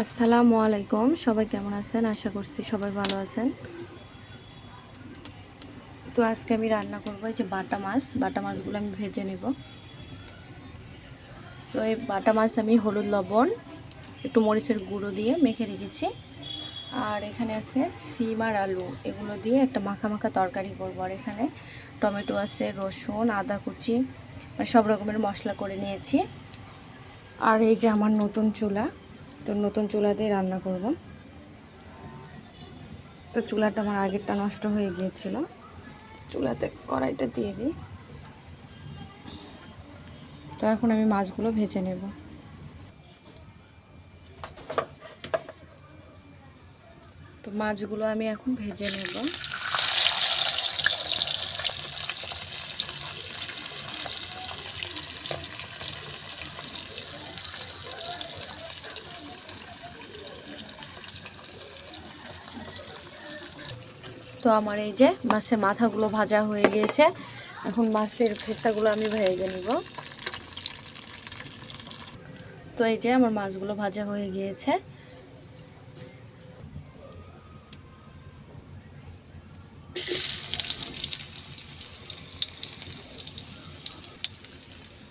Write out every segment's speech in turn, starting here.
আসসালামু আলাইকুম। সবাই কেমন আছেন? আশা করছি সবাই ভালো আছেন। তো আজকে আমি রান্না করব এই যে বাটা মাছ। বাটা মাছগুলো আমি ভেজে নেব। তো এই বাটা মাছ আমি হলুদ, লবণ, একটু মরিচের গুঁড়ো দিয়ে মেখে রেখেছি। আর এখানে আছে সিম আর আলু। এগুলো দিয়ে একটা মাখা মাখা তরকারি করব। আর এখানে টমেটো আছে, রসুন, আদা কুচি মানে সব রকমের মশলা করে নিয়েছি। আর এই যে আমার নতুন চুলা তো নতুন চুলাতেই রান্না করব। তো চুলাটা আমার আগেরটা নষ্ট হয়ে গিয়েছিল। চুলাতে কড়াইটা দিয়ে দিই। তো এখন আমি মাছগুলো ভেজে নেব। তো মাছগুলো আমি এখন ভেজে নেব। তো আমার এই যে মাছের মাথাগুলো ভাজা হয়ে গিয়েছে। এখন মাছের ফেসাগুলো আমি ভেজে নিব। তো এই যে আমার মাছগুলো ভাজা হয়ে গিয়েছে।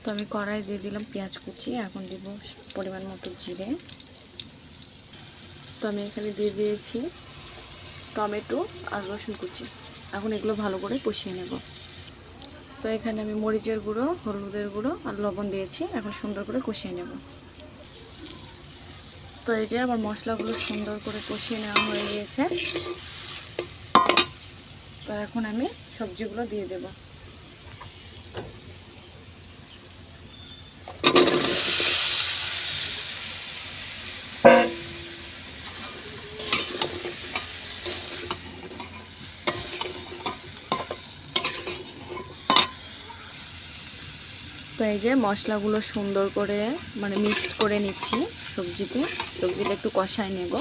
তো আমি কড়াই দিয়ে দিলাম পেঁয়াজ কুচি, এখন দিব পরিমাণ মতো জিরে। তো আমি এখানে দিয়ে দিয়েছি টমেটো আর রসুন কুচি। এখন এগুলো ভালো করে কষিয়ে নেব। তো এখানে আমি মরিচের গুঁড়ো, হলুদের গুঁড়ো আর লবণ দিয়েছি। এখন সুন্দর করে কষিয়ে নেব। তো এই যে আমার মশলাগুলো সুন্দর করে কষিয়ে নেওয়া হয়ে গিয়েছে। তো এখন আমি সবজিগুলো দিয়ে দেবো। তো এই যে মশলাগুলো সুন্দর করে মানে মিক্সড করে নিচ্ছি সবজিতে। সবজিটা একটু কষায় নেব,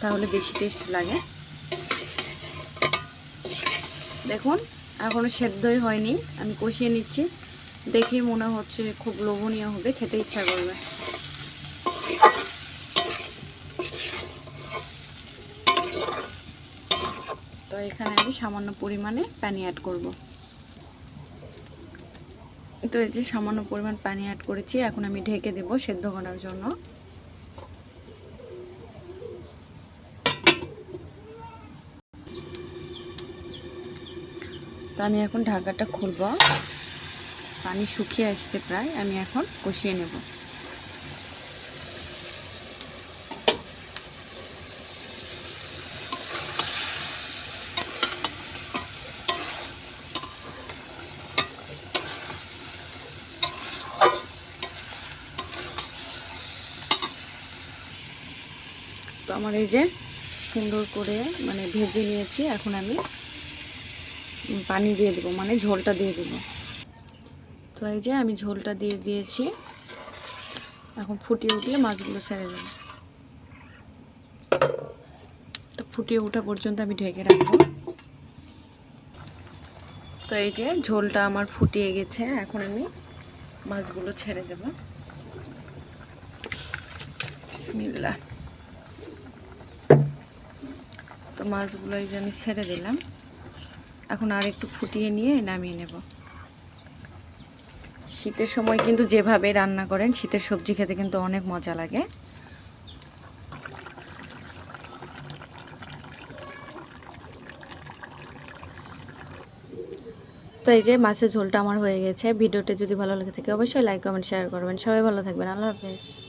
তাহলে বেশি টেস্ট লাগে। দেখুন এখনও সেদ্ধই হয়নি, আমি কষিয়ে নিচ্ছি। দেখেই মনে হচ্ছে খুব লোভনীয় হবে, খেতে ইচ্ছা করবে। তো এখানে আমি সামান্য পরিমাণে পানি অ্যাড করব। তো এই যে সামান্য পরিমাণ পানি অ্যাড করেছি, এখন আমি ঢেকে দেব সেদ্ধ করার জন্য। তো আমি এখন ঢাকাটা খুলব। পানি শুকিয়ে আসছে প্রায়, আমি এখন কষিয়ে নেব। আমার এই যে সুন্দর করে মানে ভেজে নিয়েছি, এখন আমি পানি দিয়ে দেবো মানে ঝোলটা দিয়ে দেবো। তো এই যে আমি ঝোলটা দিয়ে দিয়েছি, এখন ফুটিয়ে উঠলে মাছগুলো ছেড়ে দেবো। তো ফুটিয়ে ওঠা পর্যন্ত আমি ঢেকে রাখব। তো এই যে ঝোলটা আমার ফুটিয়ে গেছে, এখন আমি মাছগুলো ছেড়ে দেবো। বিসমিল্লাহ তো মাছগুলো এই যে আমি ছেড়ে দিলাম। এখন আর একটু ফুটিয়ে নিয়ে নামিয়ে নেব। শীতের সময় কিন্তু যেভাবে রান্না করেন, শীতের সবজি খেতে কিন্তু অনেক মজা লাগে। তো এই যে মাছের ঝোলটা আমার হয়ে গেছে। ভিডিওটা যদি ভালো লাগে থাকে অবশ্যই লাইক কমেন্ট শেয়ার করবেন। সবাই ভালো থাকবেন। আল্লাহ হাফেজ।